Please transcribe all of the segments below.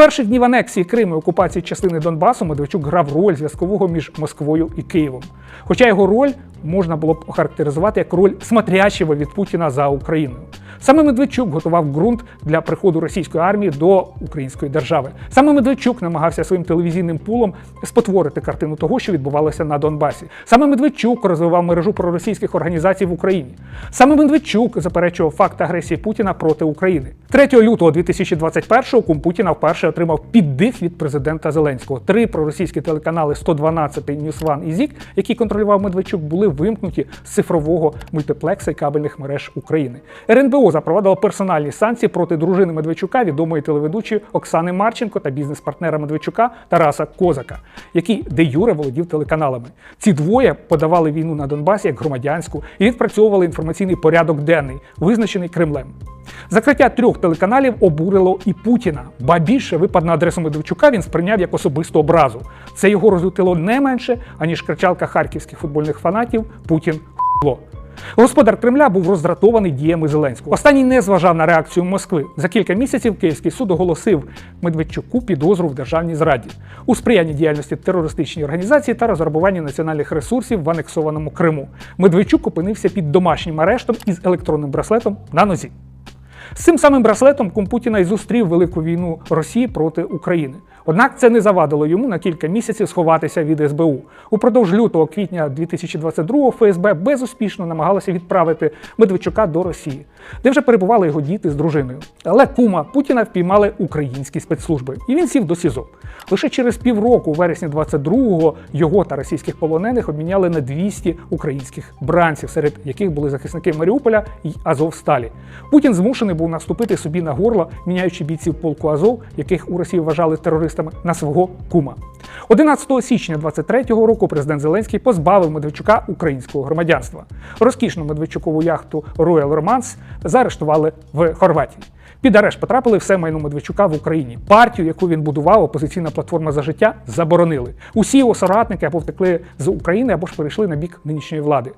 перших днів анексії Криму і окупації частини Донбасу Медведчук грав роль зв'язкового між Москвою і Києвом. Хоча його роль можна було б охарактеризувати як роль смотрящого від Путіна за Україною. Саме Медведчук готував ґрунт для приходу російської армії до української держави. Саме Медведчук намагався своїм телевізійним пулом спотворити картину того, що відбувалося на Донбасі. Саме Медведчук розвивав мережу проросійських організацій в Україні. Саме Медведчук заперечував факт агресії Путіна проти України. 3 лютого 2021-го кум Путіна вперше отримав піддих від президента Зеленського. Три проросійські телеканали 112, News One і ЗІК, які контролював Медведчук, були вимкнуті з цифрового мультиплекса і кабельних мереж України. РНБО запровадило персональні санкції проти дружини Медведчука, відомої телеведучої Оксани Марченко та бізнес-партнера Медведчука Тараса Козака, який де юре володів телеканалами. Ці двоє подавали війну на Донбасі як громадянську і відпрацьовували інформаційний порядок денний, визначений Кремлем. Закриття трьох телеканалів обурило і Путіна. Ба більше випад на адресу Медведчука він сприйняв як особисту образу. Це його розлютило не менше, аніж кричалка харківських футбольних фанатів Путін хуйло. Господар Кремля був роздратований діями Зеленського. Останній не зважав на реакцію Москви. За кілька місяців Київський суд оголосив Медведчуку підозру в державній зраді у сприянні діяльності терористичній організації та розграбуванні національних ресурсів в анексованому Криму. Медведчук опинився під домашнім арештом із електронним браслетом на нозі. З цим самим браслетом Кумпутіна й зустрів велику війну Росії проти України. Однак це не завадило йому на кілька місяців сховатися від СБУ. Упродовж лютого квітня 2022-го ФСБ безуспішно намагалося відправити Медведчука до Росії, де вже перебували його діти з дружиною. Але кума Путіна впіймали українські спецслужби, і він сів до СІЗО. Лише через півроку, у вересні 22-го, його та російських полонених обміняли на 200 українських бранців, серед яких були захисники Маріуполя і Азовсталі. Путін змушений був наступити собі на горло, міняючи бійців полку Азов, яких у Росії вважали терористами, на свого кума. 11 січня 23-го року президент Зеленський позбавив Медведчука українського громадянства. Розкішну Медведчукову яхту Royal Romance заарештували в Хорватії. Під арешт потрапили все майно Медведчука в Україні. Партію, яку він будував, опозиційна платформа за життя, заборонили. Усі його соратники або втекли з України, або ж перейшли на бік нинішньої влади.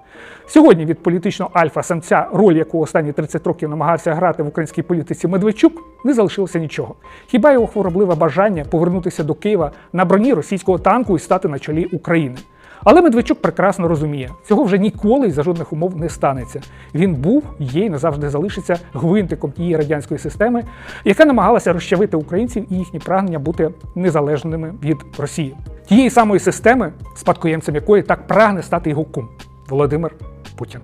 Сьогодні від політичного альфа-самця, роль якого останні 30 років намагався грати в українській політиці Медведчук, не залишилося нічого. Хіба його хворобливе бажання повернутися до Києва на броні російського танку і стати на чолі України? Але Медведчук прекрасно розуміє, цього вже ніколи і за жодних умов не станеться. Він був, є і назавжди залишиться гвинтиком тієї радянської системи, яка намагалася розчавити українців і їхні прагнення бути незалежними від Росії. Тієї самої системи, спадкоємцем якої так прагне стати його кум Володимир Путін.